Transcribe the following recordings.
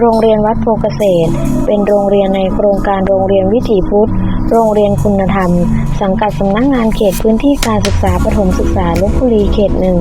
โรงเรียนวัดโพเกษตร เป็นโรงเรียนในโครงการโรงเรียนวิถีพุทธ โรงเรียนคุณธรรม สังกัดสำนักงานเขตพื้นที่การศึกษาประถมศึกษาลบบุรีเขตหนึ่ง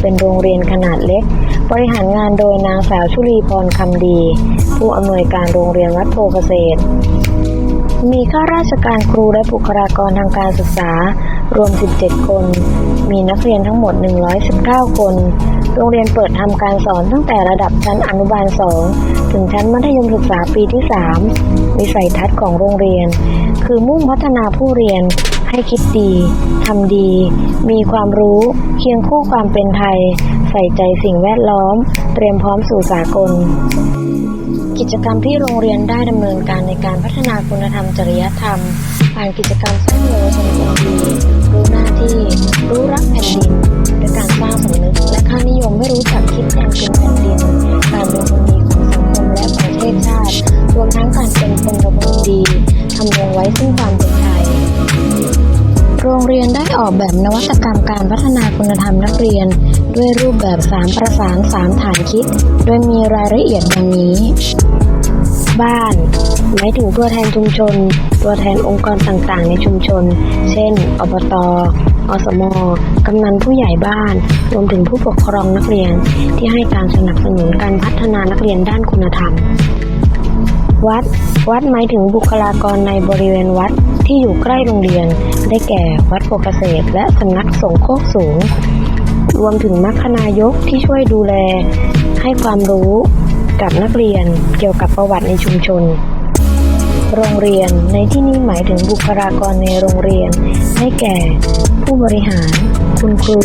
เป็นโรงเรียนขนาดเล็ก บริหารงานโดยนางสาวชุลีพรคำดี ผู้อำนวยการโรงเรียนวัดโพเกษตรมีข้าราชการครูและบุคลากรทางการศึกษา รวม 17 คน มีนักเรียนทั้งหมด 119 คน โรงเรียนเปิดทำการสอนตั้งแต่ระดับชั้นอนุบาล 2 ถึงชั้นมัธยมศึกษาปีที่ 3 วิสัยทัศน์ของโรงเรียน คือมุ่งพัฒนาผู้เรียนให้คิดดี ทำดี มีความรู้ เคียงคู่ความเป็นไทย ใส่ใจสิ่งแวดล้อม เตรียมพร้อมสู่สากล กิจกรรมที่โรงเรียนได้ดำเนินการในการพัฒนาคุณธรรมจริยธรรม ผ่านกิจกรรมสร้างเยาวชนคนดีรู้หน้าที่ รู้รักแผ่นดินด้วยการสร้างสำนึกและค่านิยมไม่รู้จักคิดแทนคุณแผ่นดิน การเป็นคนดีของสังคมและประเทศชาติ รวมทั้งการเป็นคนระเบิดดีทำลงไว้ซึ่งความเป็นไทย โรงเรียนได้ออกแบบนวัตกรรมการพัฒนาคุณธรรมนักเรียน ด้วยรูปแบบ 3 ประสาน 3 ฐานคิด โดยมีรายละเอียดดังนี้ บ้าน หมายถึงตัวแทนชุมชน ตัวแทนองค์กรต่างๆ ในชุมชน เช่น อบตอสมกำนันผู้ใหญ่บ้าน รวมถึงผู้ปกครองนักเรียน ที่ให้การสนับสนุนการพัฒนานักเรียนด้านคุณธรรม วัด วัดหมายถึงบุคลากรในบริเวณวัดที่อยู่ใกล้โรงเรียน ได้แก่วัดโพเกษตร และสำนักสงฆ์โคกสูง รวมถึงมัคคนายกที่ช่วยดูแล ให้ความรู้กับนักเรียนเกี่ยวกับประวัติในชุมชน โรงเรียน ในที่นี้หมายถึงบุคลากรในโรงเรียนได้แก่ ผู้บริหาร คุณครู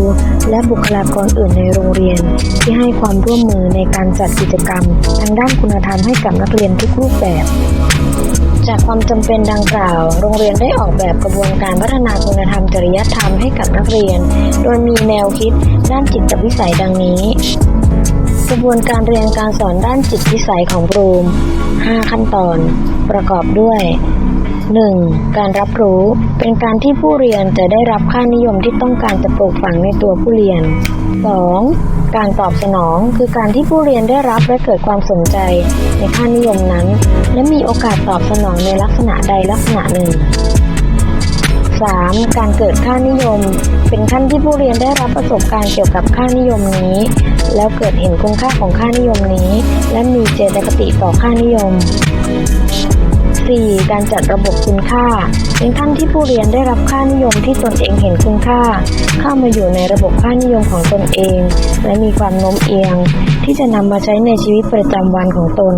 และบุคลากรอื่นในโรงเรียน ที่ให้ความร่วมมือในการจัดกิจกรรม ทางด้านคุณธรรมให้กับนักเรียนทุกรูปแบบจากความจำเป็นดังกล่าว โรงเรียนได้ออกแบบกระบวนการพัฒนาคุณธรรมจริยธรรมให้กับนักเรียน โดยมีแนวคิดด้านจิตวิสัยดังนี้ กระบวนการเรียนการสอนด้านจิตวิสัยของบรูม 5 ขั้นตอน ประกอบด้วย 1. การรับรู้ เป็นการที่ผู้เรียนจะได้รับค่านิยมที่ต้องการจะปลูกฝังในตัวผู้เรียน 2. การตอบสนองคือการที่ผู้เรียนได้รับและเกิดความสนใจในค่านิยมนั้น และมีโอกาสตอบสนองในลักษณะใดลักษณะหนึ่ง 3. การเกิดค่านิยม เป็นขั้นที่ผู้เรียนได้รับประสบการณ์เกี่ยวกับค่านิยมนี้ แล้วเกิดเห็นคุณค่าของค่านิยมนี้ และมีเจตคติต่อค่านิยม 4. การจัดระบบคุณค่า เป็นขั้นที่ผู้เรียนได้รับค่านิยมที่ตนเองเห็นคุณค่า เข้ามาอยู่ในระบบค่านิยมของตนเอง และมีความโน้มเอียง ที่จะนำมาใช้ในชีวิตประจำวันของตน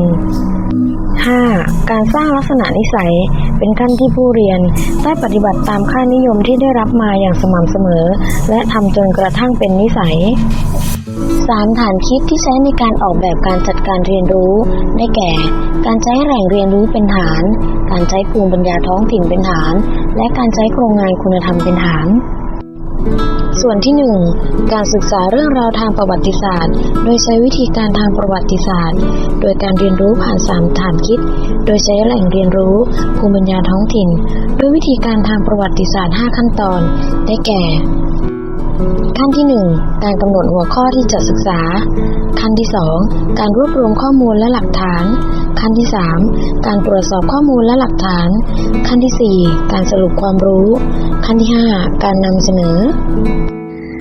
5. การสร้างลักษณะนิสัย เป็นขั้นที่ผู้เรียนได้ปฏิบัติตามค่านิยมที่ได้รับมาอย่างสม่ำเสมอ และทำจนกระทั่งเป็นนิสัย 3. ฐานคิดที่ใช้ในการออกแบบการจัดการเรียนรู้ ได้แก่ การใช้แหล่งเรียนรู้เป็นฐาน การใช้ภูมิปัญญาท้องถิ่นเป็นฐาน และการใช้โครงงานคุณธรรมเป็นฐานส่วนที่ 1 การศึกษาเรื่องราวทางประวัติศาสตร์ โดยใช้วิธีการทางประวัติศาสตร์ โดยการเรียนรู้ผ่าน3ฐานคิด โดยใช้แหล่งเรียนรู้ภูมิปัญญาท้องถิ่น ด้วยวิธีการทางประวัติศาสตร์ 5 ขั้นตอน ได้แก่ ขั้นที่ 1 การกำหนดหัวข้อที่จะศึกษา ขั้นที่ 2 การรวบรวมข้อมูลและหลักฐาน ขั้นที่ 3 การตรวจสอบข้อมูลและหลักฐาน ขั้นที่ 4 การสรุปความรู้ ขั้นที่ 5 การนำเสนอ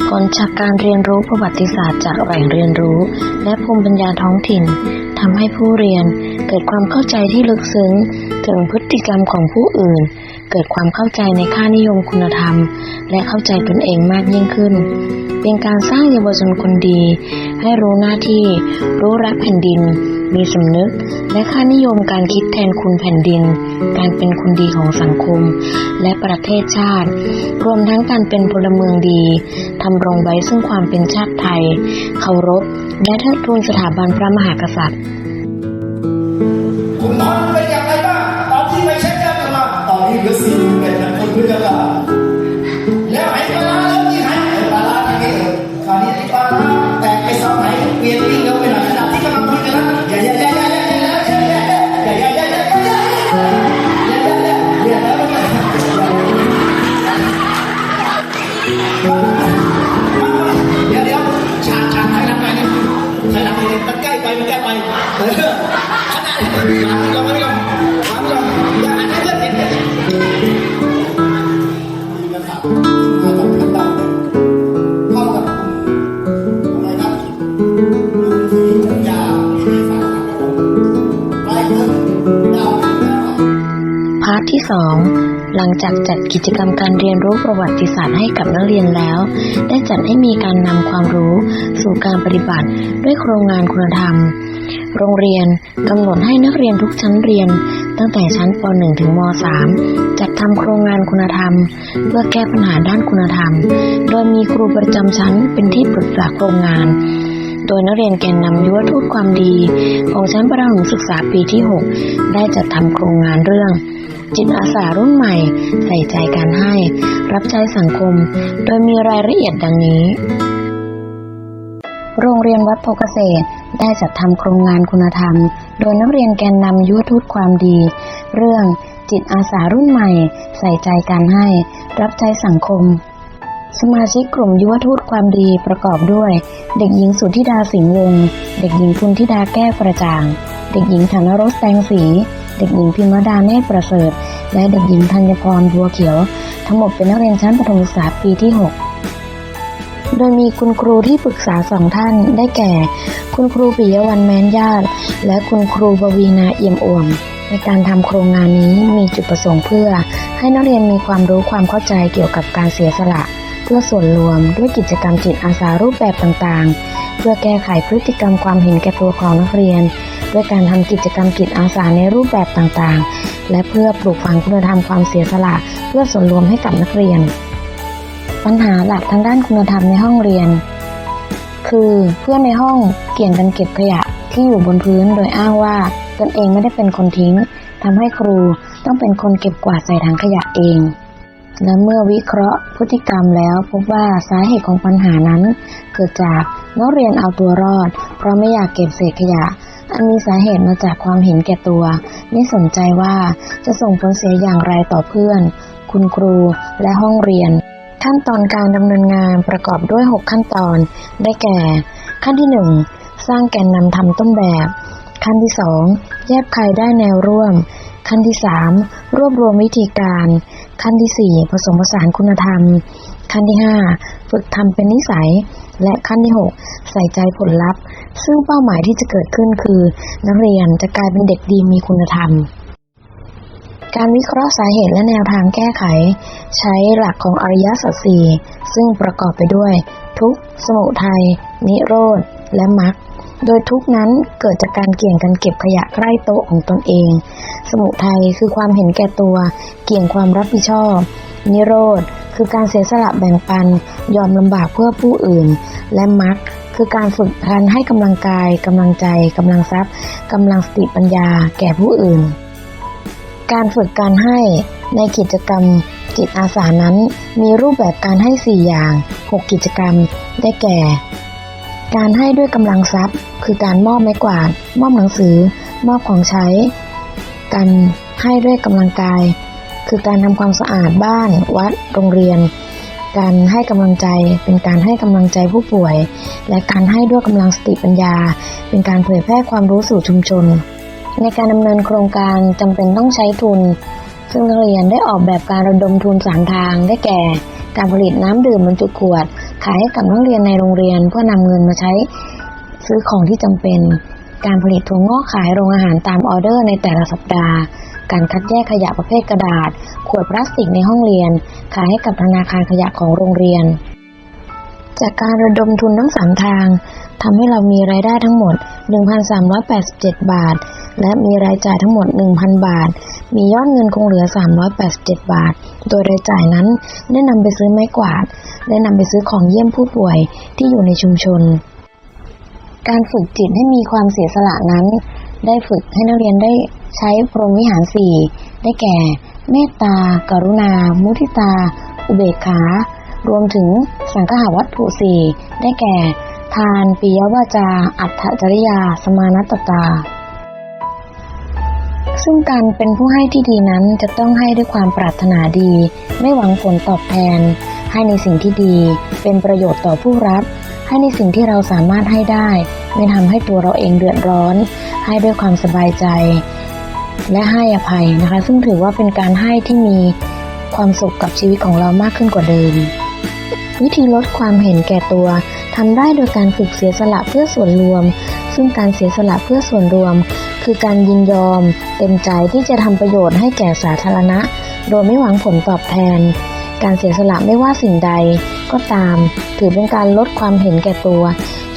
ผลจากการเรียนรู้ประวัติศาสตร์จากแหล่งเรียนรู้ และภูมิปัญญาท้องถิ่นทำให้ผู้เรียนเกิดความเข้าใจที่ลึกซึ้งถึงพฤติกรรมของผู้อื่น เกิดความเข้าใจในค่านิยมคุณธรรม และเข้าใจตนเองมากยิ่งขึ้น เป็นการสร้างเยาวชนคนดี ให้รู้หน้าที่ รู้รักแผ่นดิน มีสำนึก และค่านิยมการคิดแทนคุณแผ่นดิน การเป็นคนดีของสังคม และประเทศชาติ รวมทั้งการเป็นพลเมืองดีทำรงไว้ซึ่งความเป็นชาติไทย เคารพ และเทิดทูนสถาบันพระมหากษัตริย์ తొమ్మిది ที่ 2 หลังจากจัดกิจกรรมการเรียนรู้ประวัติศาสตร์ให้กับนักเรียนแล้ว ได้จัดให้มีการนำความรู้สู่การปฏิบัติด้วยโครงงานคุณธรรม โรงเรียนกำหนดให้นักเรียนทุกชั้นเรียน ตั้งแต่ชั้นป .1 ถึงม .3 จัดทำโครงงานคุณธรรม เพื่อแก้ปัญหาด้านคุณธรรม โดยมีครูประจำชั้นเป็นที่ปรึกษาโครงงานโดยนักเรียนแกนนำยุวทูตความดี ของชั้นประถมศึกษาปีที่ 6 ได้จัดทำโครงงานเรื่อง จิตอาสารุ่นใหม่ ใส่ใจการให้ รับใช้สังคม โดยมีรายละเอียดดังนี้ โรงเรียนวัดโพเกษตรได้จัดทำโครงงานคุณธรรม โดยนักเรียนแกนนำยุทูตความดี เรื่องจิตอาสารุ่นใหม่ ใส่ใจการให้ รับใช้สังคมสมาชิกกลุ่มยุวทูตความดีประกอบด้วย เด็กหญิงสุทธิดาสิงห์วง เด็กหญิงคุณธิดาแก้วประจ่าง เด็กหญิงธนรสแตงสี เด็กหญิงพิมดาเนตรประเสริฐ และเด็กหญิงธัญพรบัวเขียว ทั้งหมดเป็นนักเรียนชั้นประถมศึกษาปีที่ 6 โดยมีคุณครูที่ปรึกษาสองท่านได้แก่ คุณครูปิยวันแม้นญาติ และคุณครูบวีนาเอี่ยมอ่วมในการทำโครงงานนี้มีจุดประสงค์เพื่อ ให้นักเรียนมีความรู้ความเข้าใจเกี่ยวกับการเสียสละ พื่อส่วนรวมด้วยกิจกรรมจิตอาสารูปแบบต่างๆ เพื่อแก้ไขพฤติกรรมความเห็นแก่ตัวของนักเรียน ด้วยการทำกิจกรรมจิตอาสาในรูปแบบต่างๆ และเพื่อปลูกฝังคุณธรรมความเสียสละเพื่อส่วนรวมให้กับนักเรียน ปัญหาหลักทางด้านคุณธรรมในห้องเรียน คือเพื่อนในห้องเกี่ยงกันเก็บขยะที่อยู่บนพื้นโดยอ้างว่าตนเองไม่ได้เป็นคนทิ้งทำให้ครูต้องเป็นคนเก็บกวาดใส่ถังขยะเอง และเมื่อวิเคราะห์พฤติกรรมแล้วพบว่าสาเหตุของปัญหานั้น เกิดจากนักเรียนเอาตัวรอด เพราะไม่อยากเก็บเศษขยะ อันมีสาเหตุมาจากความเห็นแก่ตัว ไม่สนใจว่าจะส่งผลเสียอย่างไรต่อเพื่อน คุณครูและห้องเรียน ขั้นตอนการดำเนินงานประกอบด้วย 6 ขั้นตอน ได้แก่ ขั้นที่ 1 สร้างแกนนำทำต้นแบบ ขั้นที่ 2 แยบคายได้แนวร่วม ขั้นที่ 3 รวบรวมวิธีการ ขั้นที่ 4 ผสมผสานคุณธรรม ขั้นที่ 5 ฝึกทำเป็นนิสัย และขั้นที่ 6 ใส่ใจผลลัพธ์ ซึ่งเป้าหมายที่จะเกิดขึ้นคือ นักเรียนจะกลายเป็นเด็กดีมีคุณธรรม การวิเคราะห์สาเหตุและแนวทางแก้ไข ใช้หลักของอริยสัจสี่ซึ่งประกอบไปด้วย ทุกสมุทัยนิโรธและมรรค โดยทุกนั้นเกิดจากการเกี่ยงกันเก็บขยะใกล้โต๊ะของตนเอง สมุทัยคือความเห็นแก่ตัว เกี่ยงความรับผิดชอบ นิโรธคือการเสียสละแบ่งปัน ยอมลำบากเพื่อผู้อื่น และมรรคคือการฝึกการให้กำลังกายกำลังใจกำลังทรัพย์กำลังสติปัญญาแก่ผู้อื่น การฝึกการให้ในกิจกรรมจิตอาสานั้น มีรูปแบบการให้ 4 อย่าง 6 กิจกรรม ได้แก่ การให้ด้วยกำลังทรัพย์ คือการมอบไม้กวาด มอบหนังสือ มอบของใช้ การให้ด้วยกำลังกาย คือการทำความสะอาดบ้าน วัด โรงเรียน การให้กำลังใจเป็นการให้กำลังใจผู้ป่วย และการให้ด้วยกำลังสติปัญญา เป็นการเผยแพร่ความรู้สู่ชุมชน ในการดำเนินโครงการจำเป็นต้องใช้ทุน ซึ่งนักเรียนได้ออกแบบการระดมทุนสามทางได้แก่ การผลิตน้ำดื่มบรรจุขวด ขายให้กับนักเรียนในโรงเรียนเพื่อนำเงินมาใช้ซื้อของที่จำเป็น การผลิตถั่วงอกขายโรงอาหารตามออเดอร์ในแต่ละสัปดาห์ การคัดแยกขยะประเภทกระดาษ ขวดพลาสติกในห้องเรียน ขายให้กับธนาคารขยะของโรงเรียน จากการระดมทุนทั้งสามทางทำให้เรามีรายได้ทั้งหมด 1,387 บาท และมีรายจ่ายทั้งหมด 1,000 บาท มียอดเงินคงเหลือ 387 บาท โดยรายจ่ายนั้นได้นำไปซื้อไม้กวาด ได้นำไปซื้อของเยี่ยมผู้ป่วยที่อยู่ในชุมชน การฝึกจิตให้มีความเสียสละนั้น ได้ฝึกให้นักเรียนได้ใช้พรหมวิหารสี่ได้แก่ เมตตา กรุณา มุทิตา อุเบกขา รวมถึงสังฆาวัตถุสี่ได้แก่ ทานปิยวาจา อัตถจริยา สมานัตตา ซึ่งการเป็นผู้ให้ที่ดีนั้นจะต้องให้ด้วยความปรารถนาดี ไม่หวังผลตอบแทน ให้ในสิ่งที่ดี เป็นประโยชน์ต่อผู้รับ ให้ในสิ่งที่เราสามารถให้ได้ ไม่ทำให้ตัวเราเองเดือดร้อน ให้ด้วยความสบายใจ และให้อภัยนะคะ ซึ่งถือว่าเป็นการให้ที่มีความสุขกับชีวิตของเรามากขึ้นกว่าเดิม วิธีลดความเห็นแก่ตัวทำได้โดยการฝึกเสียสละเพื่อส่วนรวม ซึ่งการเสียสละเพื่อส่วนรวมคือคือการยินยอม เต็มใจที่จะทำประโยชน์ให้แก่สาธารณะ โดยไม่หวังผลตอบแทน การเสียสละไม่ว่าสิ่งใด ก็ตาม ถือเป็นการลดความเห็นแก่ตัว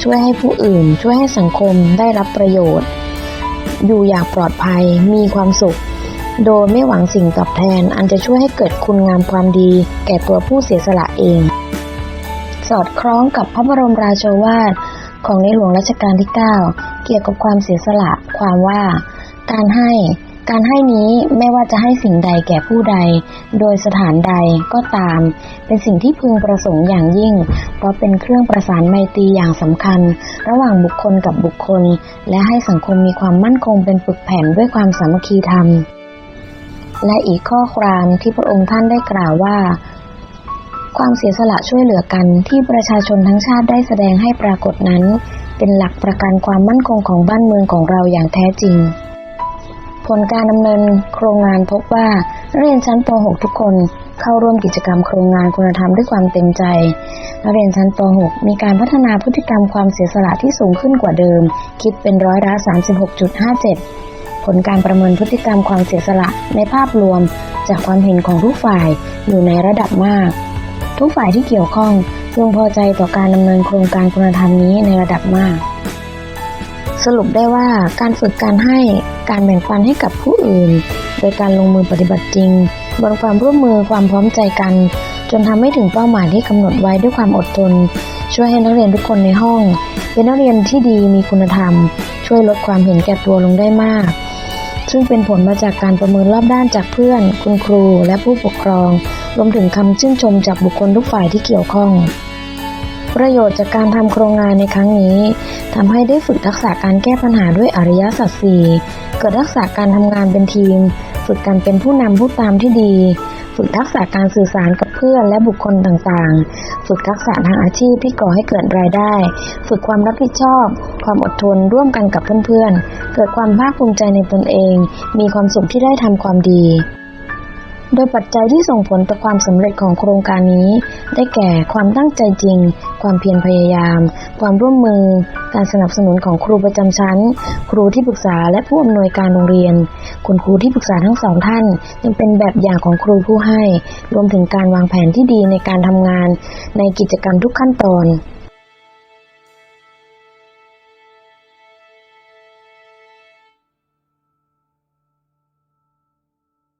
ช่วยให้ผู้อื่น ช่วยให้สังคมได้รับประโยชน์ อยู่อย่างปลอดภัยมีความสุข โดยไม่หวังสิ่งตอบแทน อันจะช่วยให้เกิดคุณงามความดี แก่ตัวผู้เสียสละเอง สอดคล้องกับพระบรมราโชวาท ของในหลวงรัชกาลที่ 9 เกี่ยวกับความเสียสละ ความว่า การให้ การให้นี้ไม่ว่าจะให้สิ่งใดแก่ผู้ใด โดยสถานใดก็ตาม เป็นสิ่งที่พึงประสงค์อย่างยิ่ง เพราะเป็นเครื่องประสานไมตรีอย่างสำคัญ ระหว่างบุคคลกับบุคคล และให้สังคมมีความมั่นคงเป็นปึกแผ่นด้วยความสามัคคีธรรมและอีกข้อความที่พระองค์ท่านได้กล่าวว่า ความเสียสละช่วยเหลือกันที่ประชาชนทั้งชาติได้แสดงให้ปรากฏนั้น เป็นหลักประกันความมั่นคงของบ้านเมืองของเราอย่างแท้จริง ผลการดำเนินโครงงานพบว่านักเรียนชั้นป .6 ทุกคนเข้าร่วมกิจกรรมโครงงานคุณธรรมด้วยความเต็มใจ นักเรียนชั้นป .6 มีการพัฒนาพฤติกรรมความเสียสละที่สูงขึ้นกว่าเดิม คิดเป็นร้อยละ36.57 ผลการประเมินพฤติกรรมความเสียสละในภาพรวม จากความเห็นของทุกฝ่ายอยู่ในระดับมาก ทุกฝ่ายที่เกี่ยวข้องพึงพอใจต่อการดำเนินโครงการคุณธรรมนี้ในระดับมาก สรุปได้ว่าการฝึกการให้การแบ่งปันให้กับผู้อื่น โดยการลงมือปฏิบัติจริงบนความร่วมมือความพร้อมใจกัน จนทำให้ถึงเป้าหมายที่กำหนดไว้ด้วยความอดทน ช่วยให้นักเรียนทุกคนในห้อง เป็นนักเรียนที่ดีมีคุณธรรม ช่วยลดความเห็นแก่ตัวลงได้มาก ซึ่งเป็นผลมาจากการประเมินรอบด้านจากเพื่อน คุณครู และผู้ปกครอง รวมถึงคำชื่นชมจากบุคคลทุกฝ่ายที่เกี่ยวข้อง ประโยชน์จากการทำโครงงานในครั้งนี้ทำให้ได้ฝึกทักษะการแก้ปัญหาด้วยอริยสัจสี่เกิดทักษะการทำงานเป็นทีม ฝึกการเป็นผู้นำผู้ตามที่ดี ฝึกทักษะการสื่อสารกับเพื่อนและบุคคลต่างๆ ฝึกทักษะทางอาชีพที่ก่อให้เกิดรายได้ ฝึกความรับผิดชอบ ความอดทนร่วมกันกับเพื่อนๆ เกิดความภาคภูมิใจในตนเอง มีความสุขที่ได้ทำความดี โดยปัจจัยที่ส่งผลต่อความสำเร็จของโครงการนี้ ได้แก่ความตั้งใจจริง ความเพียรพยายาม ความร่วมมือ การสนับสนุนของครูประจำชั้น ครูที่ปรึกษาและผู้อำนวยการโรงเรียน คุณครูที่ปรึกษาทั้งสองท่านยังเป็นแบบอย่างของครูผู้ให้ รวมถึงการวางแผนที่ดีในการทำงาน ในกิจกรรมทุกขั้นตอน